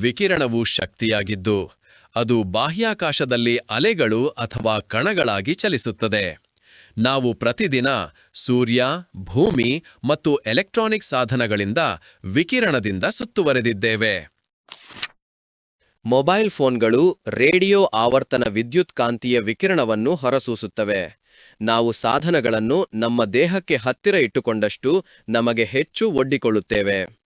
ವಿಕಿರಣವು ಶಕ್ತಿಯಾಗಿದ್ದು, ಅದು ಬಾಹ್ಯಾಕಾಶದಲ್ಲಿ ಅಲೆಗಳು ಅಥವಾ ಕಣಗಳಾಗಿ ಚಲಿಸುತ್ತದೆ. ನಾವು ಪ್ರತಿದಿನ ಸೂರ್ಯ, ಭೂಮಿ ಮತ್ತು ಎಲೆಕ್ಟ್ರಾನಿಕ್ ಸಾಧನಗಳಿಂದ ವಿಕಿರಣದಿಂದ ಸುತ್ತುವರೆದಿದ್ದೇವೆ. ಮೊಬೈಲ್ ಫೋನ್ಗಳು ರೇಡಿಯೋ ಆವರ್ತನ ವಿದ್ಯುತ್ ಕಾಂತೀಯ ವಿಕಿರಣವನ್ನು ಹೊರಸೂಸುತ್ತವೆ. ನಾವು ಸಾಧನಗಳನ್ನು ನಮ್ಮ ದೇಹಕ್ಕೆ ಹತ್ತಿರ ಇಟ್ಟುಕೊಂಡಷ್ಟು ನಮಗೆ ಹೆಚ್ಚು ಒಡ್ಡಿಕೊಳ್ಳುತ್ತೇವೆ.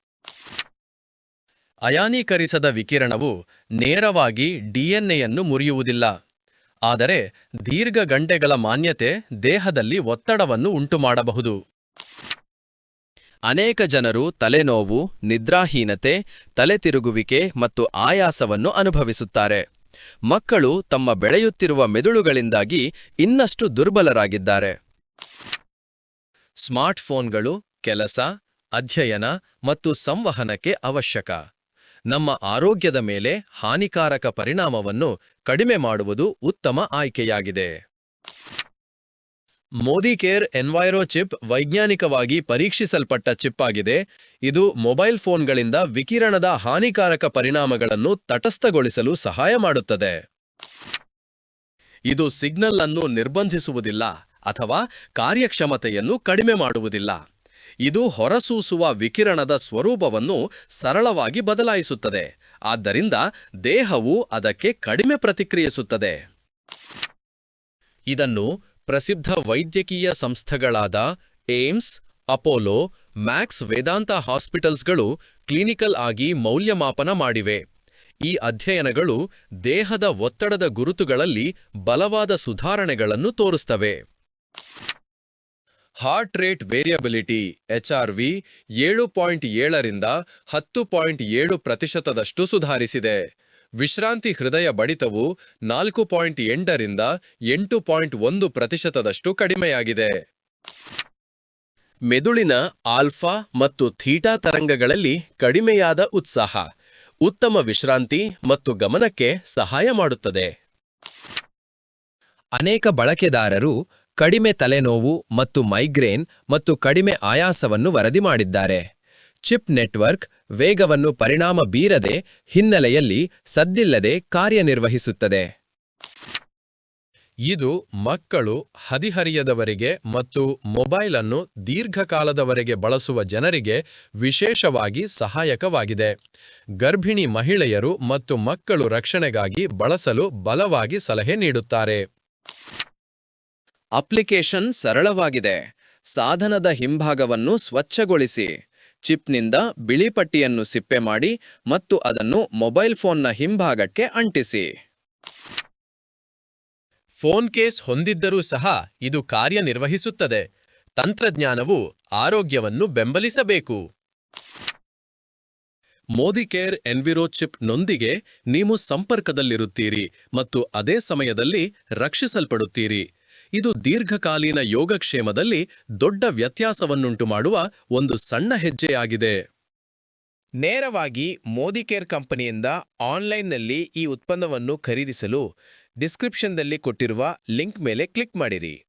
ಅಯಾನೀಕರಿಸದ ವಿಕಿರಣವು ನೇರವಾಗಿ ಡಿಎನ್ಎಯನ್ನು ಮುರಿಯುವುದಿಲ್ಲ. ಆದರೆ ದೀರ್ಘ ಗಂಟೆಗಳ ಮಾನ್ಯತೆ ದೇಹದಲ್ಲಿ ಒತ್ತಡವನ್ನು ಉಂಟುಮಾಡಬಹುದು. ಅನೇಕ ಜನರು ತಲೆನೋವು, ನಿದ್ರಾಹೀನತೆ ತಲೆ ತಿರುಗುವಿಕೆ ಮತ್ತು ಆಯಾಸವನ್ನು ಅನುಭವಿಸುತ್ತಾರೆ. ಮಕ್ಕಳು ತಮ್ಮ ಬೆಳೆಯುತ್ತಿರುವ ಮೆದುಳುಗಳಿಂದಾಗಿ ಇನ್ನಷ್ಟು ದುರ್ಬಲರಾಗಿದ್ದಾರೆ. ಸ್ಮಾರ್ಟ್ಫೋನ್ಗಳು ಕೆಲಸ, ಅಧ್ಯಯನ ಮತ್ತು ಸಂವಹನಕ್ಕೆ ಅವಶ್ಯಕ. ನಮ್ಮ ಆರೋಗ್ಯದ ಮೇಲೆ ಹಾನಿಕಾರಕ ಪರಿಣಾಮವನ್ನು ಕಡಿಮೆ ಮಾಡುವುದು ಉತ್ತಮ ಆಯ್ಕೆಯಾಗಿದೆ. ಮೋದಿ ಕೇರ್ ಎನ್ವೈರೋ ಚಿಪ್ ವೈಜ್ಞಾನಿಕವಾಗಿ ಪರೀಕ್ಷಿಸಲ್ಪಟ್ಟ ಚಿಪ್ ಆಗಿದೆ. ಇದು ಮೊಬೈಲ್ ಫೋನ್ಗಳಿಂದ ವಿಕಿರಣದ ಹಾನಿಕಾರಕ ಪರಿಣಾಮಗಳನ್ನು ತಟಸ್ಥಗೊಳಿಸಲು ಸಹಾಯ ಮಾಡುತ್ತದೆ. ಇದು ಸಿಗ್ನಲ್ ಅನ್ನು ನಿರ್ಬಂಧಿಸುವುದಿಲ್ಲ ಅಥವಾ ಕಾರ್ಯಕ್ಷಮತೆಯನ್ನು ಕಡಿಮೆ ಮಾಡುವುದಿಲ್ಲ. ಇದು ಹೊರಸೂಸುವ ವಿಕಿರಣದ ಸ್ವರೂಪವನ್ನು ಸರಳವಾಗಿ ಬದಲಾಯಿಸುತ್ತದೆ. ಆದ್ದರಿಂದ ದೇಹವು ಅದಕ್ಕೆ ಕಡಿಮೆ ಪ್ರತಿಕ್ರಿಯಿಸುತ್ತದೆ. ಇದನ್ನು ಪ್ರಸಿದ್ಧ ವೈದ್ಯಕೀಯ ಸಂಸ್ಥೆಗಳಾದ ಏಮ್ಸ್, ಅಪೋಲೋ, ಮ್ಯಾಕ್ಸ್ ವೇದಾಂತ ಹಾಸ್ಪಿಟಲ್ಸ್ಗಳು ಕ್ಲಿನಿಕಲ್ ಆಗಿ ಮೌಲ್ಯಮಾಪನ ಮಾಡಿವೆ. ಈ ಅಧ್ಯಯನಗಳು ದೇಹದ ಒತ್ತಡದ ಗುರುತುಗಳಲ್ಲಿ ಬಲವಾದ ಸುಧಾರಣೆಗಳನ್ನು ತೋರಿಸ್ತವೆ. ಹಾರ್ಟ್ ರೇಟ್ ವೇರಿಯಬಿಲಿಟಿ ಎಚ್ಆರ್ವಿ ಏಳು ಪಾಯಿಂಟ್ ಏಳರಿಂದ ಹತ್ತು ಪಾಯಿಂಟ್ ಏಳು ಪ್ರತಿಶತದಷ್ಟು ಸುಧಾರಿಸಿದೆ. ವಿಶ್ರಾಂತಿ ಹೃದಯ ಬಡಿತವು ನಾಲ್ಕು ಪಾಯಿಂಟ್ ಎಂಟರಿಂದ ಎಂಟು ಪಾಯಿಂಟ್ ಒಂದು ಪ್ರತಿಶತದಷ್ಟು ಕಡಿಮೆಯಾಗಿದೆ. ಮೆದುಳಿನ ಆಲ್ಫಾ ಮತ್ತು ಥೀಟಾ ತರಂಗಗಳಲ್ಲಿ ಕಡಿಮೆಯಾದ ಉತ್ಸಾಹ, ಉತ್ತಮ ವಿಶ್ರಾಂತಿ ಮತ್ತು ಗಮನಕ್ಕೆ ಸಹಾಯ ಮಾಡುತ್ತದೆ. ಅನೇಕ ಬಳಕೆದಾರರು ಕಡಿಮೆ ತಲೆನೋವು ಮತ್ತು ಮೈಗ್ರೇನ್ ಮತ್ತು ಕಡಿಮೆ ಆಯಾಸವನ್ನು ವರದಿ ಮಾಡಿದ್ದಾರೆ. ಚಿಪ್ ನೆಟ್ವರ್ಕ್ ವೇಗವನ್ನು ಪರಿಣಾಮ ಬೀರದೆ ಹಿನ್ನೆಲೆಯಲ್ಲಿ ಸದ್ದಿಲ್ಲದೆ ಕಾರ್ಯನಿರ್ವಹಿಸುತ್ತದೆ. ಇದು ಮಕ್ಕಳು ಹದಿಹರಿಯದವರಿಗೆ ಮತ್ತು ಮೊಬೈಲ್ ಅನ್ನು ದೀರ್ಘಕಾಲದವರೆಗೆ ಬಳಸುವ ಜನರಿಗೆ ವಿಶೇಷವಾಗಿ ಸಹಾಯಕವಾಗಿದೆ. ಗರ್ಭಿಣಿ ಮಹಿಳೆಯರು ಮತ್ತು ಮಕ್ಕಳು ರಕ್ಷಣೆಗಾಗಿ ಬಳಸಲು ಬಲವಾಗಿ ಸಲಹೆ ನೀಡುತ್ತಾರೆ. ಅಪ್ಲಿಕೇಶನ್ ಸರಳವಾಗಿದೆ. ಸಾಧನದ ಹಿಂಭಾಗವನ್ನು ಸ್ವಚ್ಛಗೊಳಿಸಿ. ಚಿಪ್ನಿಂದ ಬಿಳಿ ಪಟ್ಟಿಯನ್ನು ಸಿಪ್ಪೆ ಮಾಡಿ ಮತ್ತು ಅದನ್ನು ಮೊಬೈಲ್ ಫೋನ್ನ ಹಿಂಭಾಗಕ್ಕೆ ಅಂಟಿಸಿ. ಫೋನ್ ಕೇಸ್ ಹೊಂದಿದ್ದರೂ ಸಹ ಇದು ಕಾರ್ಯನಿರ್ವಹಿಸುತ್ತದೆ. ತಂತ್ರಜ್ಞಾನವು ಆರೋಗ್ಯವನ್ನು ಬೆಂಬಲಿಸಬೇಕು. ಮೋದಿ ಕೇರ್ ಎನ್ವಿರೋ ಚಿಪ್ನೊಂದಿಗೆ ನೀವು ಸಂಪರ್ಕದಲ್ಲಿರುತ್ತೀರಿ ಮತ್ತು ಅದೇ ಸಮಯದಲ್ಲಿ ರಕ್ಷಿಸಲ್ಪಡುತ್ತೀರಿ. ಇದು ದೀರ್ಘಕಾಲೀನ ಯೋಗಕ್ಷೇಮದಲ್ಲಿ ದೊಡ್ಡ ವ್ಯತ್ಯಾಸವನ್ನುಂಟು ಮಾಡುವ ಒಂದು ಸಣ್ಣ ಹೆಜ್ಜೆಯಾಗಿದೆ. ನೇರವಾಗಿ ಮೋದಿ ಕೇರ್ ಕಂಪನಿಯಿಂದ ಆನ್ಲೈನ್ನಲ್ಲಿ ಈ ಉತ್ಪನ್ನವನ್ನು ಖರೀದಿಸಲು ಡಿಸ್ಕ್ರಿಪ್ಷನ್ದಲ್ಲಿ ಕೊಟ್ಟಿರುವ ಲಿಂಕ್ ಮೇಲೆ ಕ್ಲಿಕ್ ಮಾಡಿರಿ.